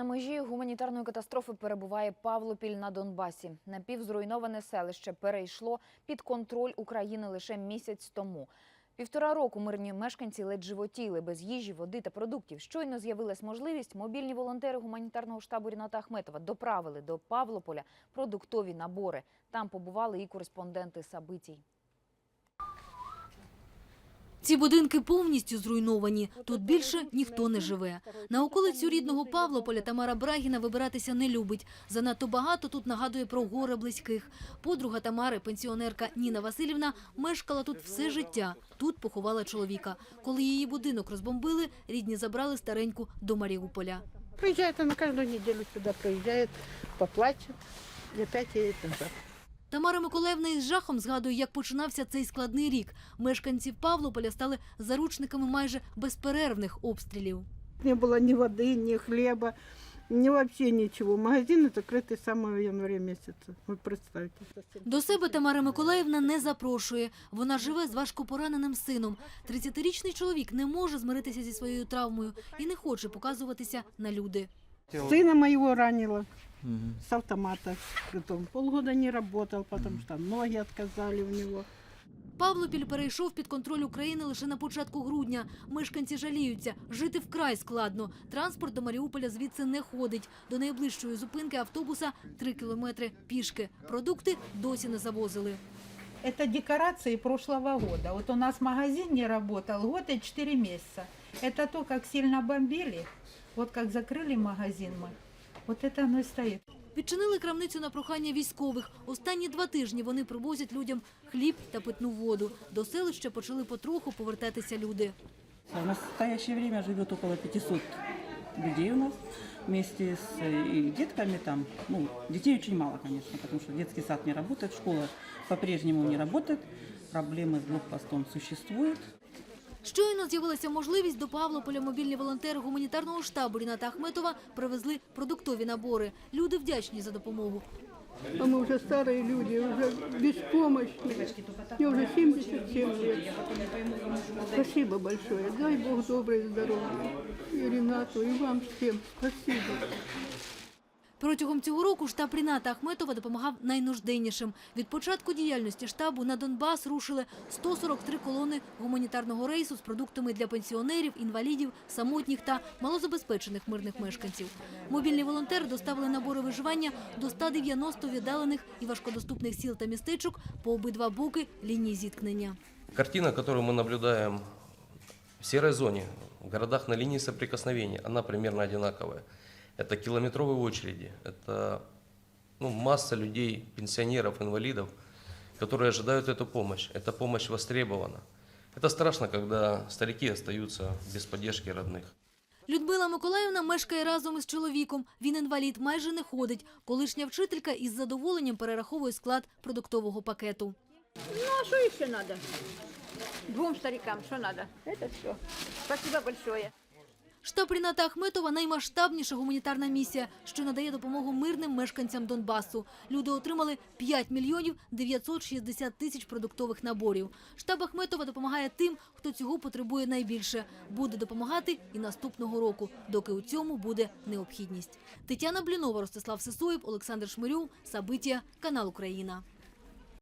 На межі гуманітарної катастрофи перебуває Павлопіль на Донбасі. Напівзруйноване селище перейшло під контроль України лише місяць тому. Півтора року мирні мешканці ледь животіли без їжі, води та продуктів. Щойно з'явилась можливість. Мобільні волонтери гуманітарного штабу Ріната Ахметова доправили до Павлополя продуктові набори. Там побували і кореспонденти Сабитій. Ці будинки повністю зруйновані. Тут більше ніхто не живе. На околицю рідного Павлополя Тамара Брагіна вибиратися не любить. Занадто багато тут нагадує про горе близьких. Подруга Тамари, пенсіонерка Ніна Васильівна, мешкала тут все життя. Тут поховала чоловіка. Коли її будинок розбомбили, рідні забрали стареньку до Маріуполя. Приезжает она каждую неделю сюда, приезжает, поплачет и опять едет назад. Тамара Миколаївна із жахом згадує, як починався цей складний рік. Мешканці Павлополя стали заручниками майже безперервних обстрілів. Не было ни воды, ни хлеба, ни вообще ничего. Магазины закрыты с самого января месяца. Вы представьте. До себе Тамара Миколаївна не запрошує. Вона живе з важкопораненим сином. 30-річний чоловік не може змиритися зі своєю травмою і не хоче показуватися на люди. Сына моего ранило с автомата. Притом полгода не работал, потому что ноги отказали у него. Павлопіль перейшов під контроль України лише на початку грудня. Мешканці жаліються, жити вкрай складно. Транспорт до Маріуполя звідси не ходить. До найближчої зупинки автобуса три кілометри пішки. Продукти досі не завозили. Это декорации прошлого года. Вот у нас магазин не работал год и 4 месяца. Это то, как сильно бомбили. Вот как закрыли магазин мы. Вот это оно и стоит. Відчинили крамницю на прохання військових. Останні два тижні вони привозять людям хліб та питну воду. До селища почали потроху повертатися люди. В настоящее время живет около 500 людей у нас вместе с э, и детками там. Ну, детей очень мало, конечно, потому что детский сад не работает, школа по-прежнему не работает, проблемы с блокпостом существуют. Щойно з'явилася можливість до Павлополя мобільні волонтери гуманітарного штабу Ріната Ахметова привезли продуктові набори. Люди вдячні за допомогу. А мы уже старые люди, уже беспомощные. Мне уже 77 лет. Спасибо большое. Дай Бог доброе здоровье. И Ренату, и вам всем. Спасибо. Протягом цього року штаб Ріната Ахметова допомагав найнужденнішим. Від початку діяльності штабу на Донбас рушили 143 колони гуманітарного рейсу з продуктами для пенсіонерів, інвалідів, самотніх та малозабезпечених мирних мешканців. Мобільні волонтери доставили набори виживання до 190 віддалених і важкодоступних сіл та містечок по обидва боки лінії зіткнення. Картина, которую мы наблюдаем в серой зоне, в городах на линии соприкосновения, она примерно одинаковая. Это километровые очереди, это ну, масса людей, пенсионеров, инвалидов, которые ожидают эту помощь. Эта помощь востребована. Это страшно, когда старики остаются без поддержки родных. Людмила Миколаївна мешкає разом із чоловіком. Він інвалід, майже не ходить. Колишня вчителька із задоволенням перераховує склад продуктового пакету. Ну, а что еще надо? Двум старикам что надо? Это все. Спасибо большое. Штаб Ріната Ахметова – наймасштабніша гуманітарна місія, що надає допомогу мирним мешканцям Донбасу. Люди отримали 5 мільйонів 960 тисяч продуктових наборів. Штаб Ахметова допомагає тим, хто цього потребує найбільше. Буде допомагати і наступного року, доки у цьому буде необхідність. Тетяна Блінова, Ростислав Сисоєв, Олександр Шмирюв, Сабитія, канал Україна.